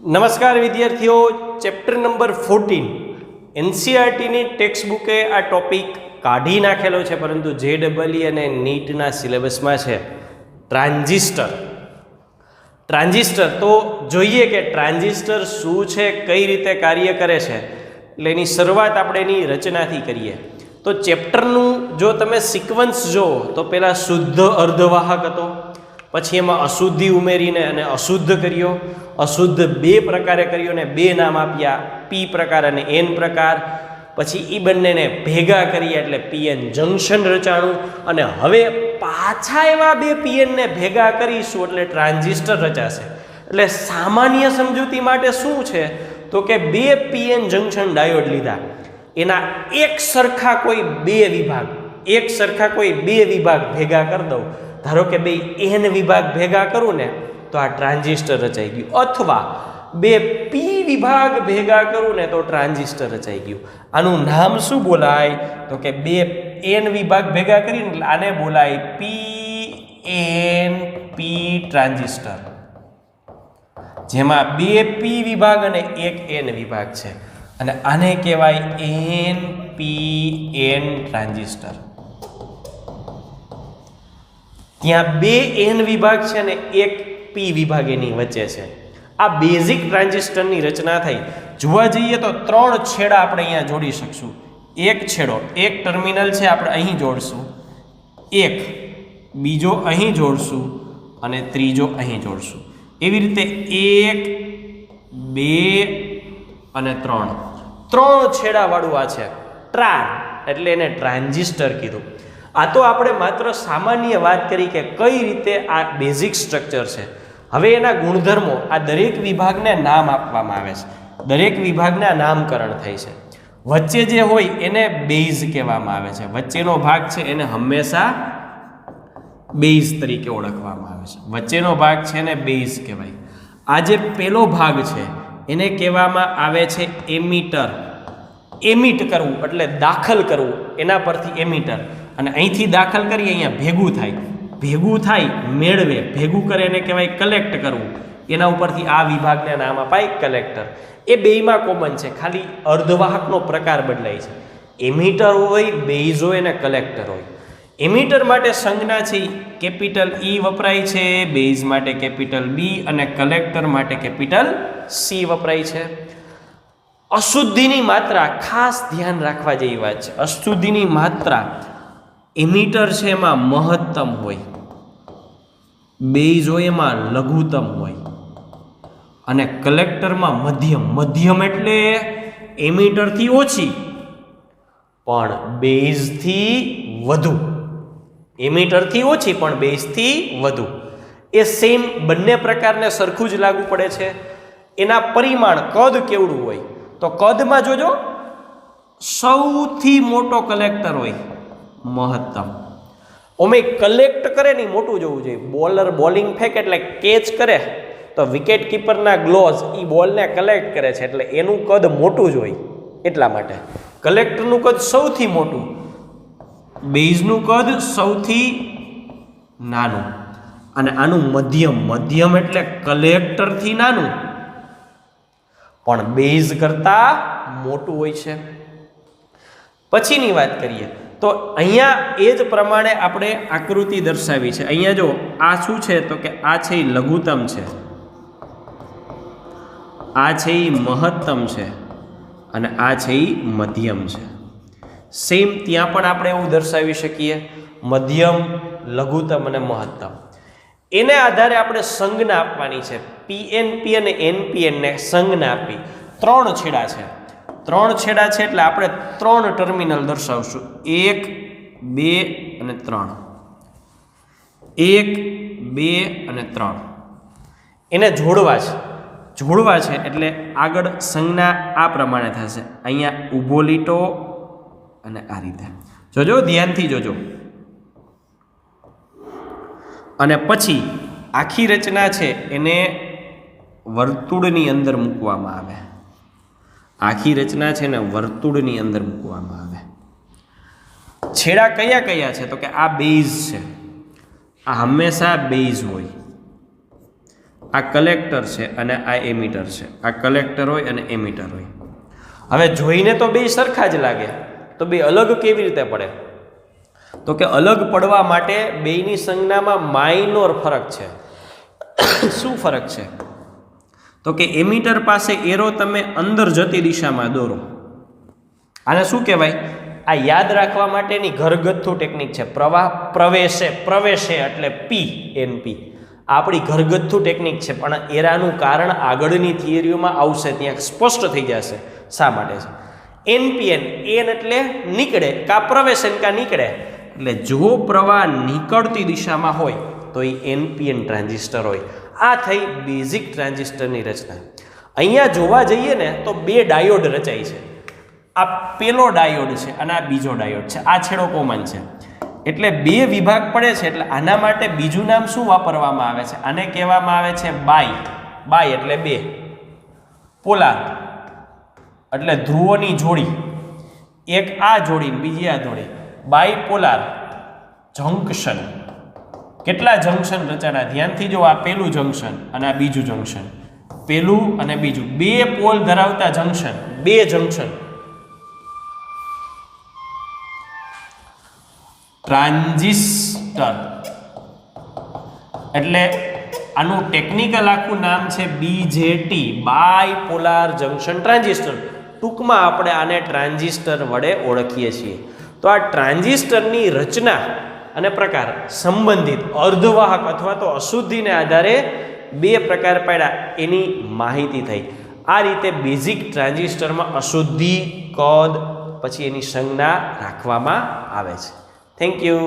નમસ્કાર વિદ્યાર્થીઓ, chapter number fourteen એનસીઆરટીની ટેક્સ્ટ બુકે આ ટોપિક કાઢી નાખેલો છે, પરંતુ જે ડબલઈ અને નીટના સિલેબસમાં છે. ટ્રાન્ઝિસ્ટર ટ્રાન્ઝિસ્ટર તો જોઈએ કે ટ્રાન્ઝિસ્ટર શું છે, કઈ રીતે કાર્ય કરે છે, એટલે એની શરૂઆત આપણે એની રચનાથી કરીએ. તો ચેપ્ટરનું જો તમે સિક્વન્સ જુઓ, તો પહેલાં શુદ્ધ અર્ધવાહક હતો પછી એમાં અશુદ્ધિ ઉમેરીને અને અશુદ્ધ કર્યો. અશુદ્ધ બે પ્રકારે કર્યો ને બે નામ આપ્યા. પી પ્રકાર અને એન પ્રકાર. પછી એ બંનેને ભેગા કરીએ એટલે પીએન જંક્શન રચાણું. અને હવે પાછા એવા બે પીએનને ભેગા કરીશું એટલે ટ્રાન્ઝિસ્ટર રચાશે. એટલે સામાન્ય સમજૂતી માટે શું છે? તો કે બે પીએન જંક્શન ડાયોડ લીધા. એના એક સરખા કોઈ બે વિભાગ. એક સરખા કોઈ બે વિભાગ ભેગા કરી દઉં. ધારો કે બે એન વિભાગ ભેગા કરું ને, તો આ ટ્રાન્ઝિસ્ટર રચાઈ ગયું. અથવા બે પી વિભાગ ભેગા કરું ને, તો ટ્રાન્ઝિસ્ટર રચાઈ ગયું. આનું નામ શું બોલાય? તો કે બે એન વિભાગ ભેગા કરીને આને બોલાય પી એન પી ટ્રાન્ઝિસ્ટર. જેમાં બે પી વિભાગ અને એક એન વિભાગ છે. અને આને કહેવાય એન પી એન ટ્રાન્ઝિસ્ટર. ત્યાં બે એન વિભાગ છે અને એક પી વિભાગ એની વચ્ચે છે. આ બેઝિક ટ્રાન્ઝિસ્ટરની રચના થઈ. જોવા જઈએ તો ત્રણ છેડા આપણે અહીંયા જોડી શકશું. એક છેડો, એક ટર્મિનલ છે, આપણે અહીં જોડશું. એક, બીજો અહીં જોડશું અને ત્રીજો અહીં જોડશું. એવી રીતે એક, બે અને ત્રણ. ત્રણ છેડાવાળું આ છે. ટ્રાન એટલે એને ટ્રાન્ઝિસ્ટર કીધું. આ તો આપણે માત્ર સામાન્ય વાત કરી કે કઈ રીતે આ બેઝિક સ્ટ્રક્ચર છે. હવે એના ગુણધર્મો આ દરેક વિભાગને નામ આપવામાં આવે છે. દરેક વિભાગના નામકરણ થાય છે. વચ્ચે જે હોય એને બેઝ કહેવામાં આવે છે. વચ્ચેનો ભાગ છે એને હંમેશા બેઝ તરીકે ઓળખવામાં આવે છે. વચ્ચેનો ભાગ છે એને બેઝ કહેવાય. આ જે પેલો ભાગ છે એને કહેવામાં આવે છે એમીટર. એમિટ કરવું એટલે દાખલ કરવું. એના પરથી એમીટર. અને અહીંથી દાખલ કરીએ, અહીંયા ભેગું થાય. ભેગું થાય, મેળવે. ભેગું કરે એને કહેવાય કલેક્ટ કરવું. એના ઉપરથી આ વિભાગને નામ અપાય કલેક્ટર એ બેયમાં કોમન છે. ખાલી અર્ધવાહકનો પ્રકાર બદલાય છે. એમીટર હોય બેઝ હોય અને કલેક્ટર હોય. એમીટર માટે સંજ્ઞા છે કેપિટલ ઈ વપરાય છે બેઝ માટે કેપિટલ બી અને કલેક્ટર માટે કેપિટલ સી વપરાય છે. અશુદ્ધિની માત્રા ખાસ ધ્યાન રાખવા જેવી વાત છે. અશુદ્ધિની માત્રા એમીટર છે એમાં મહત્તમ હોય. બેઝ એમાં લઘુત્તમ હોય. અને કલેક્ટરમાં મધ્યમ મધ્યમ એટલે એમીટરથી ઓછી. પણ બેઝથી વધુ. એમીટરથી ઓછી, પણ બેઝથી વધુ. એ સેમ બંને પ્રકારને સરખું જ લાગુ પડે છે. એના પરિમાણ કદ કેવડું હોય? તો કદમાં જોજો, સૌથી મોટો કલેક્ટર હોય. મહત્તમ. ઓમે કલેક્ટ કરે નહીં મોટું જોવું જોઈએ. બોલર બોલિંગ ફેંકે એટલે કેચ કરે, તો વિકેટ કીપરના ગ્લોવ્સ એ બોલને કલેક્ટ કરે છે એટલે એનું કદ મોટું જ હોય એટલા માટે. કલેક્ટરનું કદ સૌથી મોટું બેઝનું કદ સૌથી નાનું. અને આનું મધ્યમ મધ્યમ એટલે કલેક્ટરથી નાનું. પણ બેઝ કરતાં મોટું હોય છે. પછીની વાત કરીએ. તો અહીંયા એ જ પ્રમાણે આપણે આકૃતિ દર્શાવી છે. અહીંયા જો આ શું છે તો કે આ છે એ લઘુત્તમ છે. આ છે એ મહત્તમ છે અને આ છે એ મધ્યમ છે. સેમ ત્યાં પણ આપણે એવું દર્શાવી શકીએ, મધ્યમ, લઘુત્તમ અને મહત્તમ. એને આધારે આપણે સંજ્ઞા આપવાની છે. પીએનપી અને એનપીએનને સંજ્ઞા આપી. ત્રણ છેડા છે. ત્રણ છેડા છે એટલે આપણે ત્રણ ટર્મિનલ દર્શાવશું. એક, બે અને ત્રણ. એક, બે અને ત્રણ. એને જોડવા છે. જોડવા છે એટલે આગળ સંજ્ઞા આ પ્રમાણે થશે. અહીંયા ઊભો લીટો અને આ રીતે. જોજો, ધ્યાનથી જોજો. અને પછી આખી રચના છે એને વર્તુળની અંદર મૂકવામાં આવે. આખી રચના છે ને વર્તુળની અંદર મૂકવામાં આવે. છેડા કયા કયા છે? તો કે આ બેઝ છે. આ હંમેશા બેઝ હોય. આ કલેક્ટર છે અને આ એમીટર છે. આ કલેક્ટર હોય અને એમીટર હોય. હવે જોઈને તો બે સરખા જ લાગે. તો બે અલગ કેવી રીતે પડે? તો કે અલગ પડવા માટે બેયની સંજ્ઞામાં માઇનોર ફરક છે. શું ફરક છે? તો કે એમીટર પાસે એરો તમે અંદર જતી દિશામાં દોરો. આને શું કહેવાય? આ યાદ રાખવા માટેની ઘરગથ્થુ ટેકનિક છે. પ્રવાહ પ્રવેશે પ્રવેશે એટલે પી એન પી આપણી ઘરગથ્થુ ટેકનિક છે, પણ એરાનું કારણ આગળની થિયરીઓમાં આવશે, ત્યાં સ્પષ્ટ થઈ જશે. શા માટે છે? એનપીએન એન એટલે નીકળે, કા પ્રવેશ એન કા નીકળે. એટલે જો પ્રવાહ નીકળતી દિશામાં હોય, તો એ એનપીએન ટ્રાન્ઝિસ્ટર હોય. આ થઈ બેઝિક ટ્રાન્ઝિસ્ટરની રચના. અહીંયા જોવા જઈએ ને તો બે ડાયોડ રચાય છે. આ પેલો ડાયોડ છે અને આ બીજો ડાયોડ છે. આ છેડો કોમન છે. એટલે બે વિભાગ પડે છે એટલે આના માટે બીજું નામ શું વાપરવામાં આવે છે? આને કહેવામાં આવે છે બાય. બાય એટલે બે. પોલાર. એટલે ધ્રુવોની જોડી. એક આ જોડી બીજી આ જોડી. Bipolar. જંકશન. કેટલા જંકશન રચાણા ધ્યાનથી જો આ પેલું જંકશન અને આ બીજું જંકશન પેલું અને બીજું. બે પોલ ધરાવતા જંકશન બે જંકશન ટ્રાન્ઝિસ્ટર. એટલે આનું ટેકનિકલ આખું નામ છે બીજેટી બાયપોલાર જંકશન ટ્રાન્ઝિસ્ટર ટૂંકમાં આપણે આને ટ્રાન્ઝિસ્ટર વડે ઓળખીએ છીએ. તો આ ટ્રાન્ઝિસ્ટરની રચના અને પ્રકાર સંબંધિત અર્ધવાહક અથવા તો અશુદ્ધિને આધારે બે પ્રકાર પાડ્યા. એની માહિતી થઈ. આ રીતે બેઝિક ટ્રાન્ઝિસ્ટરમાં અશુદ્ધિ, કદ, પછી એની સંજ્ઞા રાખવામાં આવે છે. Thank you